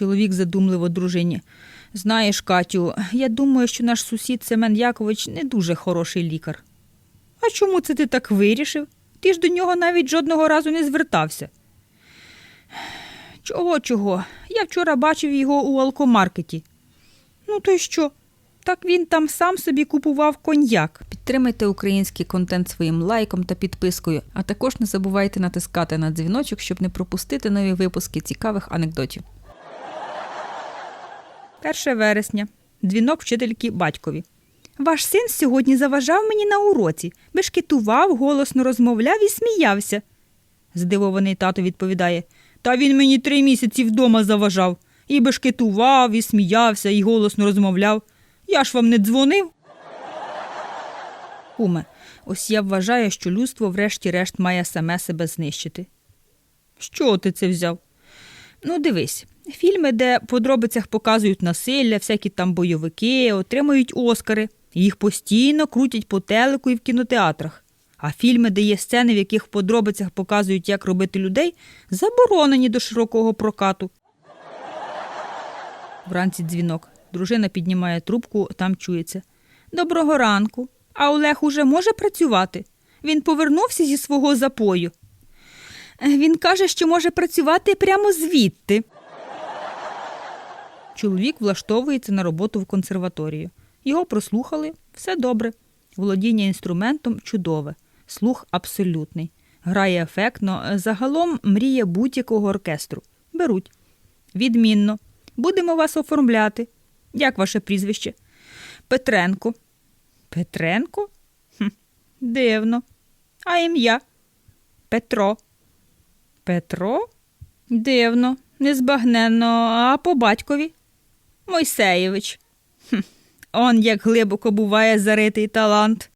Чоловік задумливо дружині. Знаєш, Катю, я думаю, що наш сусід Семен Якович не дуже хороший лікар. А чому це ти так вирішив? Ти ж до нього навіть жодного разу не звертався. Чого, чого? Я вчора бачив його у алкомаркеті. Ну, то й що? Так він там сам собі купував коньяк. Підтримайте український контент своїм лайком та підпискою, а також не забувайте натискати на дзвіночок, щоб не пропустити нові випуски цікавих анекдотів. 1 вересня. Дзвінок вчительки батькові. Ваш син сьогодні заважав мені на уроці, бешкетував, голосно розмовляв і сміявся. Здивований тато відповідає. Та він мені три місяці вдома заважав. І бешкетував, і сміявся, і голосно розмовляв. Я ж вам не дзвонив. Куме, ось я вважаю, що людство врешті-решт має саме себе знищити. Що ти це взяв? Ну, дивись, фільми, де в подробицях показують насилля, всякі там бойовики, отримують Оскари, їх постійно крутять по телеку і в кінотеатрах. А фільми, де є сцени, в яких в подробицях показують, як робити людей, заборонені до широкого прокату. Вранці дзвінок. Дружина піднімає трубку, там чується. Доброго ранку. А Олег уже може працювати? Він повернувся зі свого запою. «Е, Він каже, що може працювати прямо звідти. Чоловік влаштовується на роботу в консерваторію. Його прослухали, все добре. Володіння інструментом чудове, слух абсолютний. Грає ефектно, загалом мріє будь-якого оркестру. Беруть. Відмінно. Будемо вас оформляти. Як ваше прізвище? Петренко. Петренко? Хм, дивно. А ім'я? Петро. Петро? Дивно, незбагненно, а по батькові? Мойсеєвич. Хм, он як глибоко буває заритий талант.